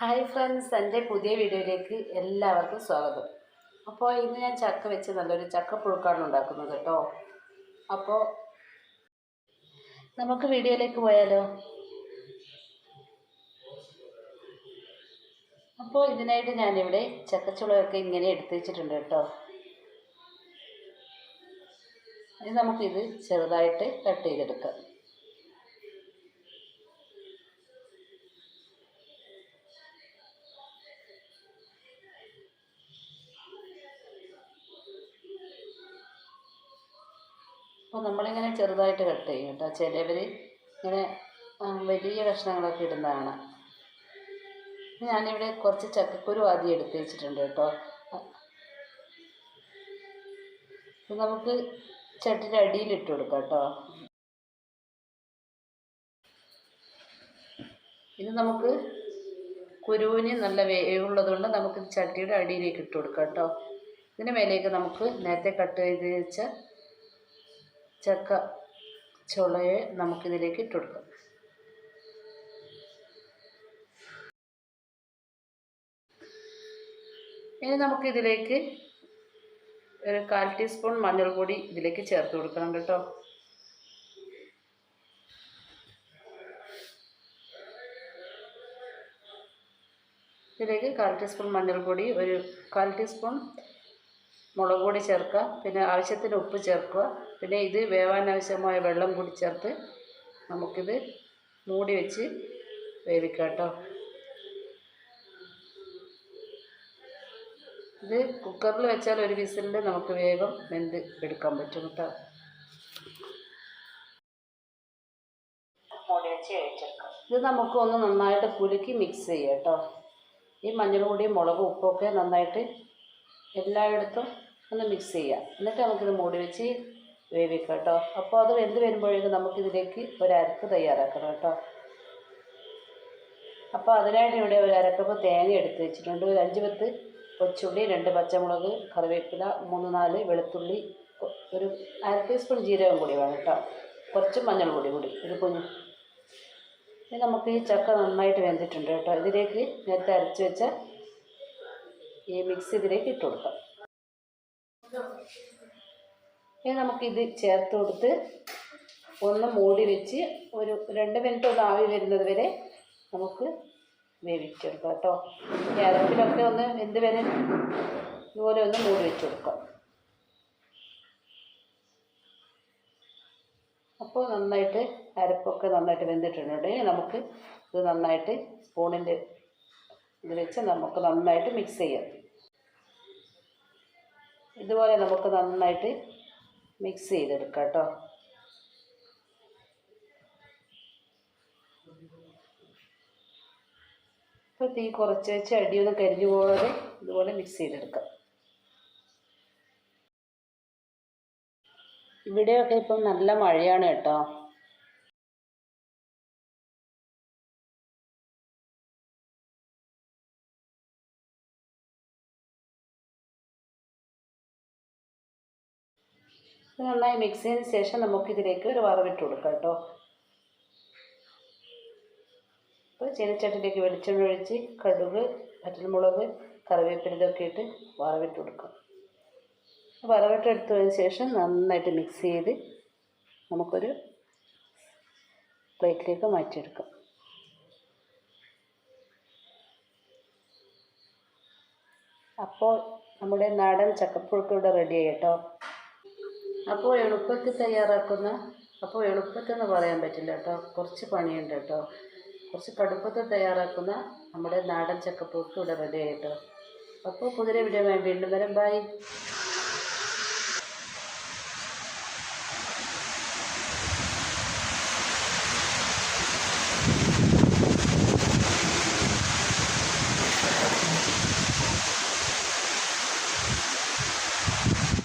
Hi friends എന്റെ പുതിയ വീഡിയോയിലേക്ക് എല്ലാവർക്കും സ്വാഗതം. അപ്പോൾ ഇന്ന് ഞാൻ ചക്ക വെച്ച് നല്ലൊരു ചക്ക ചക്കപ്പുഴുക്കാണ് ഉണ്ടാക്കുന്നത് കേട്ടോ. അപ്പോൾ നമുക്ക് വീഡിയോയിലേക്ക് പോയാലോ? അപ്പോൾ ഇതിനായിട്ട് ഞാനിവിടെ ചക്കച്ചുളയൊക്കെ ഇങ്ങനെ എടുത്ത് വെച്ചിട്ടുണ്ട് കേട്ടോ. ഇനി നമുക്കിത് ചെറുതായിട്ട് കട്ട് ചെയ്തെടുക്കാം. അപ്പോൾ നമ്മളിങ്ങനെ ചെറുതായിട്ട് കട്ട് ചെയ്യും കേട്ടോ. ചിലവർ ഇങ്ങനെ വലിയ കഷ്ണങ്ങളൊക്കെ ഇടുന്നതാണ്. ഞാനിവിടെ കുറച്ച് ചക്കക്കുരു ആദ്യം എടുത്ത് വെച്ചിട്ടുണ്ട് കേട്ടോ. നമുക്ക് ചട്ടിന്റെ അടിയിൽ ഇട്ട് കൊടുക്കാം കേട്ടോ. ഇത് നമുക്ക് കുരുവിന് നല്ല വേവുള്ളത് കൊണ്ട് നമുക്ക് ചട്ടിയുടെ അടിയിലേക്ക് ഇട്ട് കൊടുക്കാം കേട്ടോ. ഇതിന് മേലേക്ക് നമുക്ക് നേരത്തെ കട്ട് ചെയ്ത് വെച്ച ചക്ക ചുളയെ നമുക്കിതിലേക്ക് ഇട്ട് കൊടുക്കാം. ഇനി നമുക്കിതിലേക്ക് ഒരു കാൽ ടീസ്പൂൺ മഞ്ഞൾപ്പൊടി ഇതിലേക്ക് ചേർത്ത് കൊടുക്കണം കേട്ടോ. ഇതിലേക്ക് കാൽ ടീസ്പൂൺ മഞ്ഞൾപ്പൊടി ഒരു കാൽ ടീസ്പൂൺ മുളക് പൊടി ചേർക്കുക പിന്നെ ആവശ്യത്തിന് ഉപ്പ് ചേർക്കുക പിന്നെ ഇത് വേവാൻ ആവശ്യമായ വെള്ളം കൂടി ചേർത്ത് നമുക്കിത് മൂടി വെച്ച് വേവിക്കാം കേട്ടോ. ഇത് കുക്കറിൽ വെച്ചാൽ ഒരു വിസിലിൽ നമുക്ക് വേഗം വെന്ത് എടുക്കാൻ പറ്റും കേട്ടോ. ഇത് നമുക്ക് ഒന്ന് നന്നായിട്ട് കുലുക്കി മിക്സ് ചെയ്യാം കേട്ടോ. ഈ മഞ്ഞൾ പൊടിയും മുളകും ഉപ്പൊക്കെ നന്നായിട്ട് എല്ലായിടത്തും ഒന്ന് മിക്സ് ചെയ്യാം എന്നിട്ട് നമുക്കിത് മൂടി വെച്ച് വേവിക്കാം കേട്ടോ. അപ്പോൾ അത് വെന്ത് വരുമ്പോഴേക്കും നമുക്കിതിലേക്ക് ഒരു അരക്ക് തയ്യാറാക്കണം കേട്ടോ. അപ്പോൾ അതിനായിട്ട് ഇവിടെ ഒരു തേങ്ങ എടുത്ത് വെച്ചിട്ടുണ്ട്. ഒരു അഞ്ച് പത്ത് കൊച്ചുള്ളി രണ്ട് പച്ചമുളക് കറിവേപ്പില മൂന്ന് നാല് വെളുത്തുള്ളി ഒരു അര ടീസ്പൂൺ ജീരകം കൂടി വേണം കേട്ടോ. കുറച്ച് മഞ്ഞൾ പൊടി കൂടി ഒരു കുഞ്ഞ്. നമുക്ക് ഈ ചക്ക നന്നായിട്ട് വെന്തിട്ടുണ്ട് കേട്ടോ. ഇതിലേക്ക് നേരത്തെ അരച്ച് വെച്ച ഈ മിക്സ് ഇതിലേക്ക് ഇട്ട് കൊടുക്കാം. ഇനി നമുക്കിത് ചേർത്ത് കൊടുത്ത് ഒന്ന് മൂടി വെച്ച് ഒരു രണ്ട് മിനിറ്റ് ഒന്ന് ആവി വരുന്നത് വരെ നമുക്ക് വേവിച്ചെടുക്കാം കേട്ടോ. ക്യാരറ്റിലൊക്കെ ഒന്ന് എന്ത് വരെ ഇതുപോലെ ഒന്ന് മൂടി വെച്ച് കൊടുക്കാം. അപ്പോൾ നന്നായിട്ട് അരപ്പൊക്കെ നന്നായിട്ട് വെന്തിട്ടുണ്ട് നമുക്ക് ഇത് നന്നായിട്ട് സ്പൂണിന്റെ ഇത് വെച്ച് നമുക്ക് നന്നായിട്ട് മിക്സ് ചെയ്യാം. ഇതുപോലെ നമുക്ക് നന്നായിട്ട് മിക്സ് ചെയ്തെടുക്കാം കേട്ടോ. ഇപ്പോൾ തീ കുറച്ച് വെച്ച് അടിയൊന്ന് കരിഞ്ഞു പോകാതെ ഇതുപോലെ മിക്സ് ചെയ്തെടുക്കാം. ഇവിടെയൊക്കെ ഇപ്പം നല്ല മഴയാണ് കേട്ടോ. ഇത് നന്നായി മിക്സ് ചെയ്തതിന് ശേഷം നമുക്കിതിലേക്ക് ഒരു വറവിട്ട് കൊടുക്കാം കേട്ടോ. അപ്പോൾ ചീനച്ചട്ടിലേക്ക് വെളിച്ചെണ്ണ ഒഴിച്ച് കടുക് വറ്റൽമുളക് കറിവേപ്പില ഇതൊക്കെ ഇട്ട് വറവിട്ട് കൊടുക്കാം. വറവിട്ടെടുത്തതിന് ശേഷം നന്നായിട്ട് മിക്സ് ചെയ്ത് നമുക്കൊരു പ്ലേറ്റിലേക്ക് മാറ്റിയെടുക്കാം. അപ്പോൾ നമ്മുടെ നാടൻ ചക്കപ്പുഴുക്ക് ഇവിടെ റെഡി കേട്ടോ. അപ്പോൾ എളുപ്പത്തിൽ തയ്യാറാക്കുന്ന അപ്പോൾ എളുപ്പത്തെന്ന് പറയാൻ പറ്റില്ല കേട്ടോ. കുറച്ച് പണിയുണ്ട് കേട്ടോ. കുറച്ച് കടുപ്പത്തിൽ തയ്യാറാക്കുന്ന നമ്മുടെ നാടൻ ചക്കപ്പൂക്ക് ഇവിടെ റെഡി ആയിട്ടോ. അപ്പോൾ കുതിര വേണ്ടി വീണ്ടും വരാം. ബൈ